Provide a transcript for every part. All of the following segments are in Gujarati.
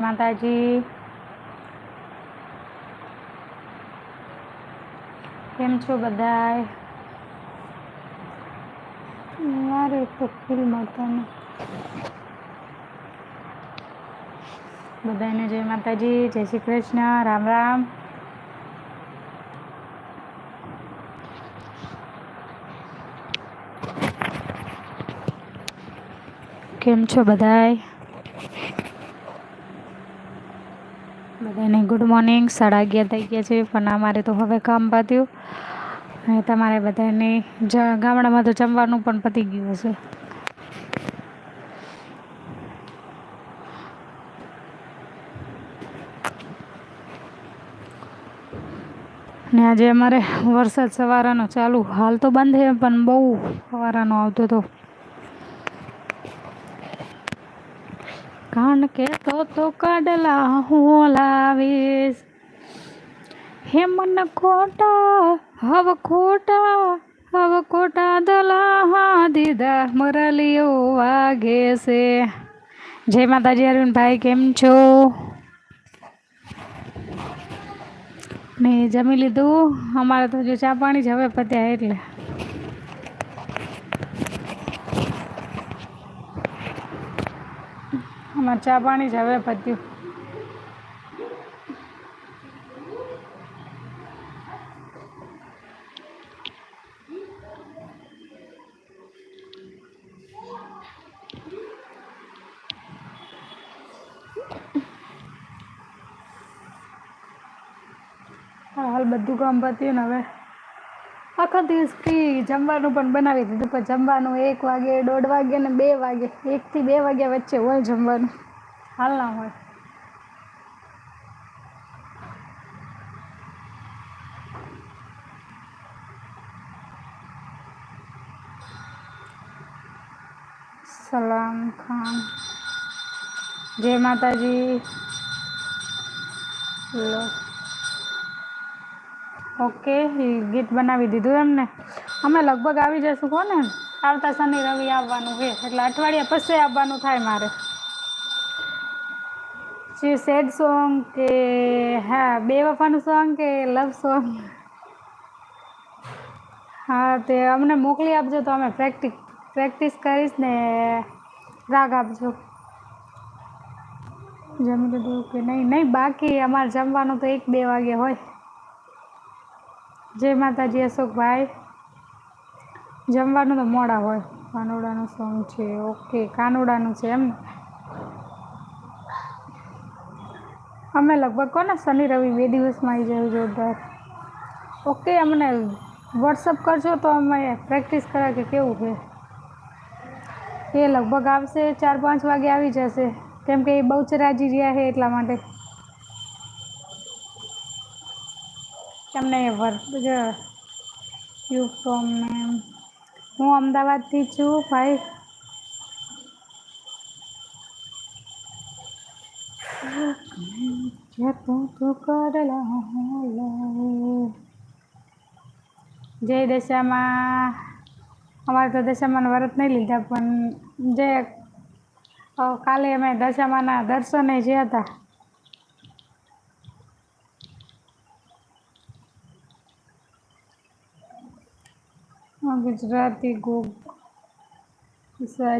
માતાજી. કેમ છો બધા મારે તો ફીલ મળતો બધાને જય માતાજી, જય શ્રી કૃષ્ણ, રામ રામ. કેમ છો બધાય? બધાને ગુડ મોર્નિંગ સાડા અગિયાર થઈ ગયા છે, પણ અમારે તો હવે કામ પત્યું અને તમારે બધાને ગામડામાં તો જમવાનું પણ પતી ગયું હશે. ને આજે અમારે વરસાદ સવારનો ચાલુ, હાલ તો બંધ છે, પણ બહુ સવારનો આવતો હતો કાન કે તો તો કાડલા હું લાવીશ. હે ખોટા, હવ ખોટા હવ ખોટા દલા દીધા મરલીઓ વાગે છે. જય માતાજી અરવિંદભાઈ કેમ છો? ને જમી લીધું? અમારે તો જો ચા પાણી જ હવે પત્યા એટલે. અમારે ચા પાણી જ હવે પત્યું. હાલ બધું કામ પત્યું ને હવે. આખો દિવસ ફ્રી જમવાનું પણ બનાવી દીધું. પણ જમવાનું એક વાગે, દોઢ વાગે ને બે વાગે એકથી બે વાગ્યા વચ્ચે હોય જમવાનું. હાલ ના હોય. સલામ ખાન. જય માતાજી. લો. ઓકે ગીત બનાવી દીધું એમને. અમે લગભગ આવી જશું કોને? આવતા શનિ, રવિ આવવાનું છે, એટલે અઠવાડિયા પછી આવવાનું થાય મારે. જે સેડ સોંગ કે, હા બે વફાનું સોંગ કે લવ સોંગ હા, તે અમને મોકલી આપજો તો અમે પ્રેક્ટિસ પ્રેક્ટિસ કરીશ ને રાગ આપજો. જમી લીધું કે નહીં? નહીં, બાકી અમારે જમવાનું તો એક બે વાગે હોય. જય માતાજી, અશોકભાઈ. જમવાનું તો મોડા હોય. કાનોડાનું સોંગ છે ઓકે કાનોડાનું છે એમ અમે લગભગ કોને? શનિ, રવિ બે દિવસમાં આવી જાય જોરદાર. ઓકે અમને વોટ્સઅપ કરજો તો અમે પ્રેક્ટિસ કરા કે કેવું છે. એ લગભગ આવશે, ચાર પાંચ વાગે આવી જશે. કેમ કે એ બહુચરાજી રહ્યા છે એટલા માટે. તમને વર્ક યુ ફ્રોમ મેમ હું અમદાવાદથી છું ભાઈ. જય દશામાં અમારે તો દશામાના વ્રત નહીં લીધા પણ જે કાલે અમે દશામાના દર્શને જે હતા ગુજરાતી ગોગ.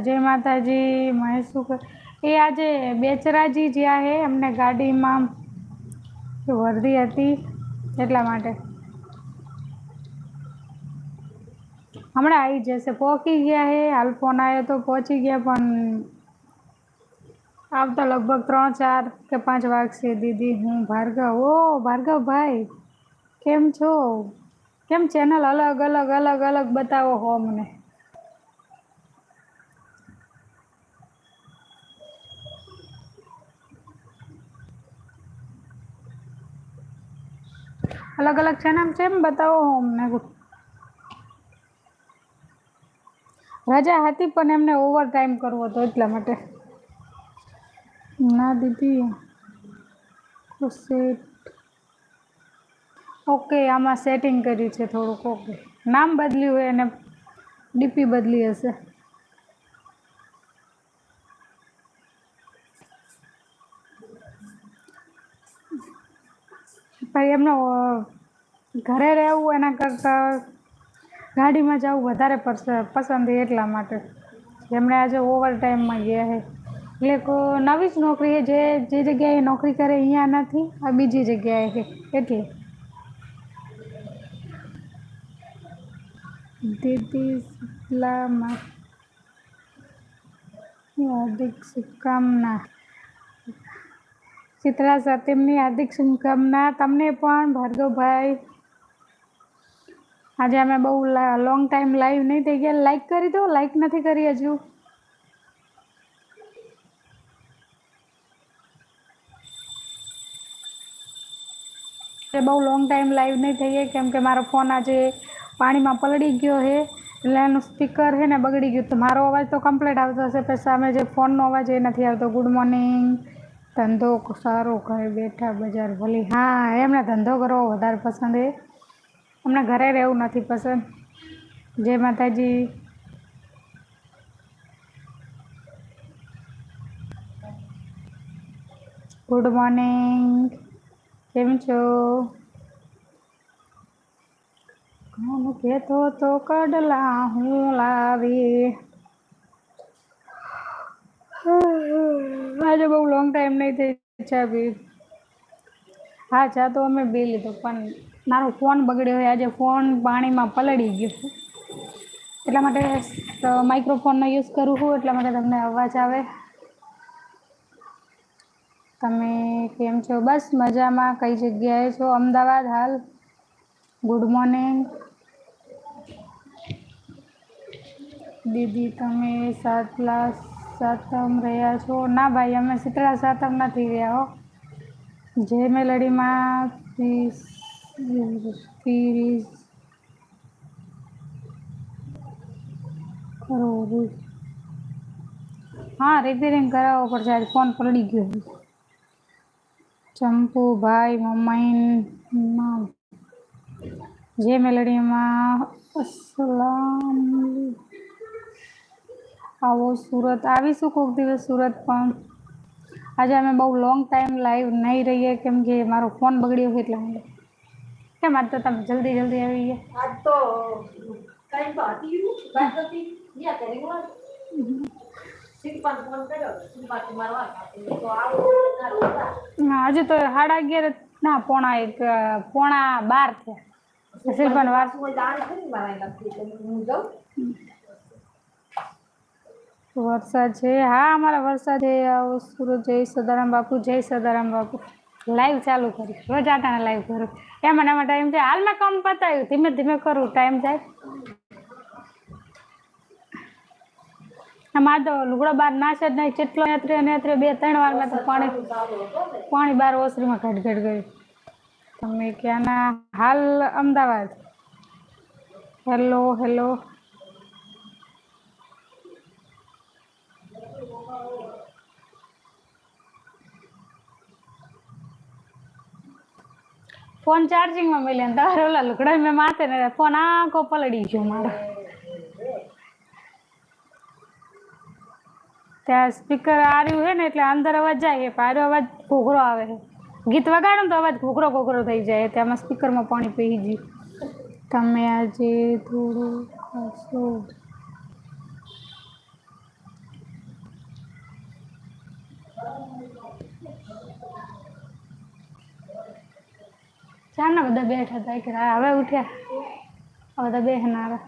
જય માતાજી, મહેશ એ આજે બેચરાજી જ્યાં હે, એમને ગાડીમાં વર્ધી હતી, એટલા માટે. હમણાં આવી જશે. પહોંચી ગયા હે, હાલ ફોન આવ્યો તો પહોંચી ગયા, પણ આવતા લગભગ ત્રણ, ચાર કે પાંચ વાગશે. દીદી, હું ભાર્ગવ. ઓ, ભાર્ગવભાઈ, કેમ છો? કેમ ચેનલ અલગ અલગ અલગ અલગ બતાવો હો મને? અલગ અલગ ચેનલ એમ બતાવો હો અમને? રજા હતી પણ એમને ઓવર ટાઈમ કરવો હતો એટલા માટે. ના દીદી ઓકે, આમાં સેટિંગ કર્યું છે થોડુંક, ઓકે. નામ બદલ્યું હોય અને ડીપી બદલી હશે. ભાઈ, એમનો ઘરે રહેવું એના કરતાં ગાડીમાં જવું વધારે પસ- પસંદ એટલા માટે. એમણે આજે ઓવર ટાઈમમાં ગયા છે. એટલે નવી જ નોકરી છે, જે જે જગ્યાએ નોકરી કરે, અહીંયા નથી, આ બીજી જગ્યાએ છે. એટલે દીદી શીતલામાં હાર્દિક શુભકામના શીતળા સત્યમની હાર્દિક શુભકામના તમને પણ ભાર્ગવભાઈ આજે અમે બહુ લોંગ ટાઈમ લાઈવ નહીં થઈ ગયા લાઈક કરી દો લાઈક નથી કરી હજુ બહુ લોંગ ટાઈમ લાઈવ નહીં થઈએ કેમ કે મારો ફોન આજે પાણીમાં પલળી ગયો છે, એટલે એનું સ્પીકર છે ને બગડી ગયું. તો મારો અવાજ તો કમ્પ્લીટ આવતો હશે પછી સામે જે ફોનનો અવાજ એ નથી આવતો. ગુડ મોર્નિંગ ધંધો સારો ઘરે બેઠા બજાર ભલી. હા એમને ધંધો કરવો વધારે પસંદ છે. અમને ઘરે રહેવું નથી પસંદ. જય માતાજી. ગુડ મોર્નિંગ કેમ છો? કોણ કહેતો તો કડલા હું લાવી. આજે બહુ લોંગ ટાઈમ નહીં થઈ ચા બી હા, ચા તો અમે બી લીધો, પણ મારો ફોન બગડ્યો હોય. આજે ફોન પાણીમાં પલળી ગયો એટલા માટે માઇક્રોફોનનો યુઝ કરું છું, એટલા માટે તમને અવાજ આવે. તમે કેમ છો? બસ મજામાં. કઈ જગ્યાએ છો? અમદાવાદ હાલ? ગુડ મોર્નિંગ દીદી, તમે સાતલા સાતમ રહ્યા છો? ના ભાઈ, અમે શીતળા સાતમ નથી રહ્યા હો. જે મેલડીમાં ત્રીસ કરો રી- હા રિપેરિંગ કરાવવો પડશે. આજે ફોન પલળી ગયો. ચંપુ ચંપુભાઈ મમ્માઈમાં જે મેલડીમાં અસલામ આવો સુરત આવીશું કોઈક દિવસ સુરત પણ. આજે અમે બહુ લોંગ ટાઈમ લાઈવ નહીં રહીએ કેમ કે મારો ફોન બગડ્યો એટલા માટે કેમ આજ તો તમે જલ્દી જલ્દી આવી ગયા. આજ તો ટાઈમ તો હતી જ હતી. યા કરી હું. હા, આજે તો સાડા અગિયાર ના પોણા એક પોણા બાર થયા. શિલ્પન વાર કોઈ દાણ ખરી મારા અહીં લખી તો હું જાઉં વરસાદ છે. હા, અમારા વરસાદ છે સુરત જય સદારામ બાપુ જય સદારામ બાપુ. લાઈવ ચાલુ કરી. રોજ આટાને લાઈવ કરું. એમ ને એમાં ટાઈમ છે હાલમાં કામ પતાવ્યું ધીમે ધીમે કરું. ટાઈમ જાય. મારે તો લુગડો બાર નાશે જ નહીં. જેટલો નેત્રે નેત્રે બે, ત્રણ વાર મેં તો પાણી પાણી બાર ઓસરીમાં ઘટઘટ ઘટ ગયું. તમે ક્યાંના? હાલ અમદાવાદ. હેલો હેલો ફોન ચાર્જિંગમાં મળ્યા ને તમારે ઓલા લુકડા મેં માથે ને ફોન આખો પલડી ગયો મારો. ત્યાં સ્પીકર આર્યું છે ને એટલે અંદર અવાજ જાય પારો અવાજ ઘોઘરો આવે છે. ગીત વગાડો તો અવાજ ઘોઘરો ઘોઘરો થઈ જાય. તેમાં સ્પીકરમાં પાણી પી ગયું. તમે આજે થોડું ચારના બધા બેઠા હતા એક હવે ઉઠ્યા. આ બધા બેહનારા.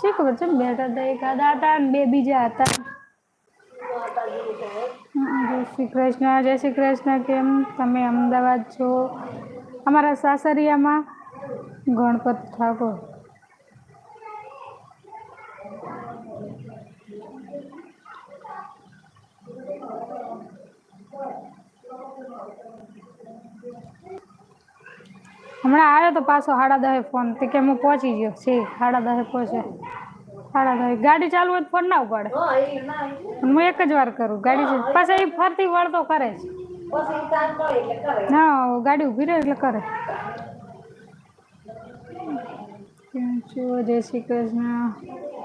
શું ખબર છે બેઠા હતા એક આદા હતા અને બે બીજા હતા. જય શ્રી કૃષ્ણ, જય શ્રી કૃષ્ણ, કેમ? તમે અમદાવાદ છો? અમારા સાસરિયામાં ગણપત ઠાકોર. હમણાં આવ્યો તો પાછો સાડા દહે ફોન. તે કે હું પહોંચી ગયો. છે, સાડા દહે પહોંચે સાડા દહે. ગાડી ચાલુ હોય તો ફોન ના ઉપાડે. હા એક જ વાર કરું. ગાડી પાછા એ ફરતી વળતો કરે છે હા, ગાડી ઊભી રહે એટલે કરે. કેમ જય શ્રી કૃષ્ણ.